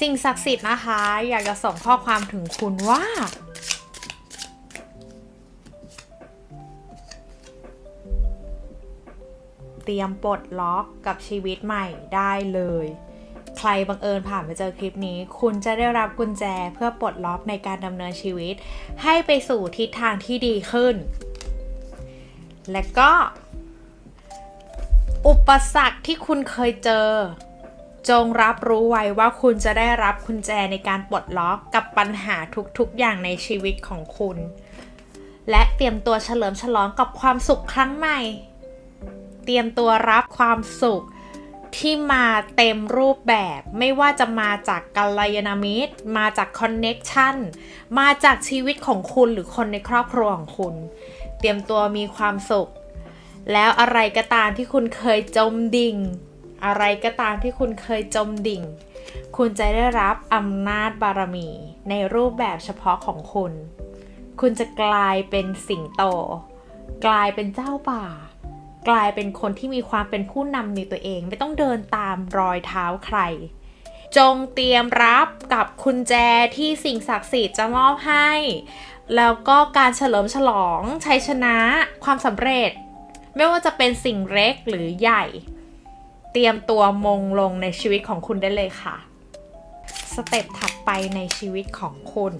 สิ่งศักดิ์สิทธิ์นะคะ อยากจะส่งข้อความถึงคุณว่า เตรียมปลดล็อกกับชีวิตใหม่ได้เลย ใครบังเอิญผ่านมาเจอคลิปนี้ คุณจะได้รับกุญแจเพื่อปลดล็อกในการดำเนินชีวิต ให้ไปสู่ทิศทางที่ดีขึ้น และก็ อุปสรรคที่คุณเคยเจอ จงรับรู้ไว้ว่าคุณจะได้รับกุญแจในการปลดล็อกกับปัญหาทุกๆอย่างในชีวิตของคุณ และเตรียมตัวเฉลิมฉลองกับความสุขครั้งใหม่ เตรียมตัวรับความสุขที่มาเต็มรูปแบบไม่ว่าจะมาจากกัลยาณมิตร มาจากคอนเน็กชันมาจากชีวิตของคุณหรือคนในครอบครัวของคุณ เตรียมตัวมีความสุข แล้วอะไรก็ตามที่คุณเคยจมดิ่ง อะไรก็ตามที่คุณเคยจมดิ่ง คุณจะได้รับอำนาจบารมี ในรูปแบบเฉพาะของคุณ คุณจะกลายเป็นสิงโต กลายเป็นเจ้าป่า กลายเป็นคนที่มีความเป็นผู้นำในตัวเอง ไม่ต้องเดินตามรอยเท้าใคร จงเตรียมรับกับกุญแจที่สิ่งศักดิ์สิทธิ์จะมอบให้ แล้วก็การเฉลิมฉลองชัยชนะความสำเร็จ ไม่ว่าจะเป็นสิ่งเล็กหรือใหญ่ เตรียมตัวมงลงในชีวิตของคุณได้เลยค่ะ สเต็ปถัดไปในชีวิตของคุณ